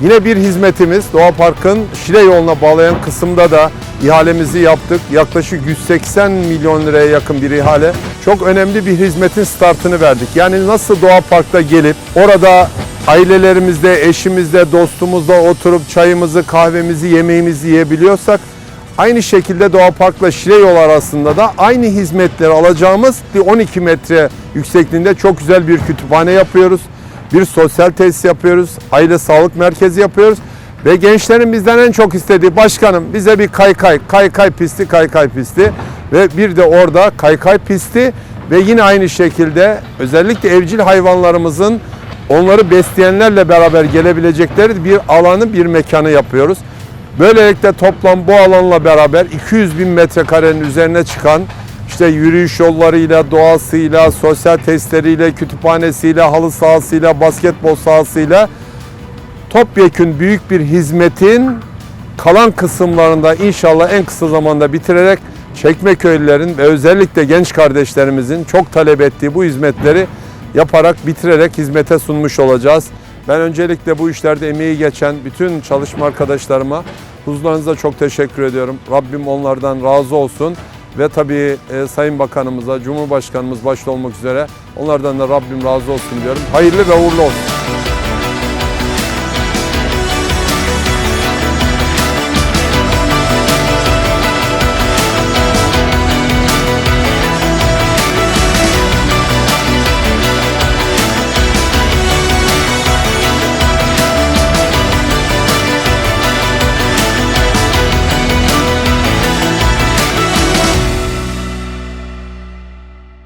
Yine bir hizmetimiz Doğa Park'ın Şile yoluna bağlayan kısımda da ihalemizi yaptık. Yaklaşık 180 milyon liraya yakın bir ihale. Çok önemli bir hizmetin startını verdik. Yani nasıl Doğa Park'ta gelip orada ailelerimizle, eşimizle, dostumuzla oturup çayımızı, kahvemizi, yemeğimizi yiyebiliyorsak Aynı şekilde Doğa Park'la Şile yol arasında da aynı hizmetleri alacağımız bir 12 metre yüksekliğinde çok güzel bir kütüphane yapıyoruz. Bir sosyal tesis yapıyoruz. Aile sağlık merkezi yapıyoruz. Ve gençlerin bizden en çok istediği başkanım bize bir kaykay, kaykay pisti, kaykay pisti ve bir de orada kaykay pisti ve yine aynı şekilde özellikle evcil hayvanlarımızın onları besleyenlerle beraber gelebilecekleri bir alanı, bir mekanı yapıyoruz. Böylelikle toplam bu alanla beraber 200 bin metrekarenin üzerine çıkan işte yürüyüş yollarıyla, doğasıyla, sosyal testleriyle, kütüphanesiyle, halı sahasıyla, basketbol sahasıyla topyekün büyük bir hizmetin kalan kısımlarında inşallah en kısa zamanda bitirerek Çekmeköylülerin ve özellikle genç kardeşlerimizin çok talep ettiği bu hizmetleri yaparak bitirerek hizmete sunmuş olacağız. Ben öncelikle bu işlerde emeği geçen bütün çalışma arkadaşlarıma huzurlarınıza çok teşekkür ediyorum. Rabbim onlardan razı olsun ve tabii e, Sayın Bakanımıza, Cumhurbaşkanımız başta olmak üzere onlardan da Rabbim razı olsun diyorum. Hayırlı ve uğurlu olsun.